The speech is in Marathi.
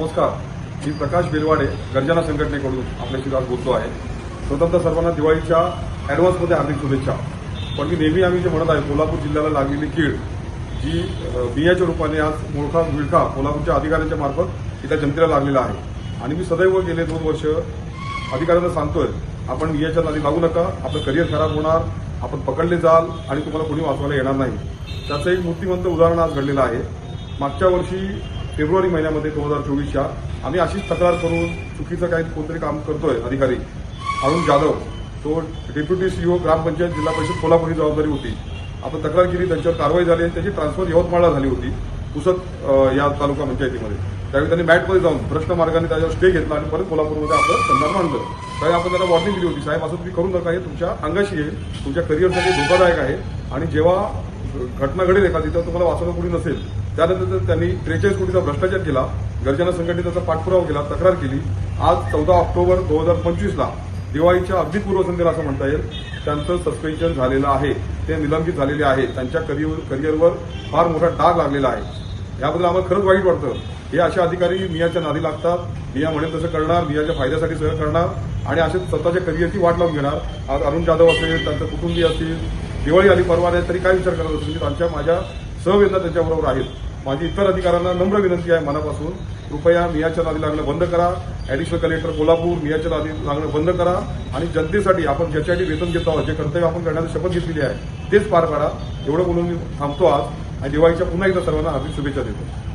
नमस्कार. मी प्रकाश बेलवाडे गर्जना संघटनेकडून आपल्याशी आज बोलतो आहे. प्रथमतः सर्वांना दिवाळीच्या ॲडव्हान्समध्ये हार्दिक शुभेच्छा. पण मी नेहमी आम्ही जे म्हणत आहे कोल्हापूर जिल्ह्याला लागलेली कीड जी बियाच्या रूपाने आज मोळखा विळखा कोल्हापूरच्या अधिकाऱ्यांच्या मार्फत इथल्या जनतेला लागलेला आहे. आणि मी सदैव गेले दोन वर्ष अधिकाऱ्यांना सांगतोय आपण बियाच्या नादी लागू नका आपलं करिअर खराब होणार आपण पकडले जाल आणि तुम्हाला कोणी वाचवायला येणार नाही. त्याचं एक मूर्तिमंत उदाहरण आज घडलेलं आहे. मागच्या वर्षी फेब्रुवारी महिन्यामध्ये दोन हजार चोवीसच्या आम्ही अशीच तक्रार करून चुकीचं काही कोणतरी काम करतोय अधिकारी. अरुण जाधव तो डेप्युटी सीईओ ग्रामपंचायत जिल्हा परिषद कोल्हापूर ही जबाबदारी होती. आपण तक्रार केली त्यांच्यावर कारवाई झाली आणि त्याची ट्रान्सफर यवतमाळला झाली होती पुसत या तालुका पंचायतीमध्ये. त्यावेळी त्यांनी मॅटमध्ये जाऊन प्रश्न मार्गाने त्याच्यावर स्टे घेतला आणि परत कोल्हापूरमध्ये आपलं संधान मांडलं त्यावेळी आपण त्यांना वॉर्निंग दिली होती साहेब असं तुम्ही करू नका हे तुमच्या अंगाशी येईल तुमच्या करिअरसाठी धोकादायक आहे आणि जेव्हा घटना घडेल एखादी तर तुम्हाला वाचवणं कोणी नसेल. त्यानंतर त्यांनी त्रेचाळीस कोटीचा भ्रष्टाचार केला गर्जना संघटनेचा पाठपुरावा केला तक्रार केली. आज चौदा ऑक्टोबर दोन हजार पंचवीसला दिवाळीच्या अगदी पूर्वसंध्येला असं म्हणता येईल त्यांचं सस्पेन्शन झालेलं आहे. ते निलंबित झालेले आहे त्यांच्या करिअर करिअरवर फार मोठा डाग लागलेला आहे. याबद्दल आम्हाला खरंच वाईट वाटतं. हे असे अधिकारी मियाच्या नादी लागतात. मिया म्हणेल तसं करणार मियाच्या फायद्यासाठी सगळं करणार आणि असे स्वतःच्या करिअरची वाट लावून घेणार. आज अरुण जाधव असेल त्यांचं कुटुंबीय असतील दिवाळी आली परवा तरी काय विचार करत असेल म्हणजे त्यांच्या माझ्या सहवेदना त्यांच्याबरोबर आहेत. माझी इतर अधिकाऱ्यांना नम्र विनंती आहे मनापासून. कृपया मियाच्या नादी लागणं बंद करा. ॲडिशनल कलेक्टर कोल्हापूर मियाच्या नादी लागणं बंद करा. आणि जनतेसाठी आपण ज्याच्यासाठी वेतन घेतो आहोत जे कर्तव्य आपण करण्याची शपथ घेतलेली आहे तेच पार पाडा. एवढं बोलून मी थांबतो आज. आणि दिवाळीच्या पुन्हा एकदा सर्वांना हार्दिक शुभेच्छा देतो.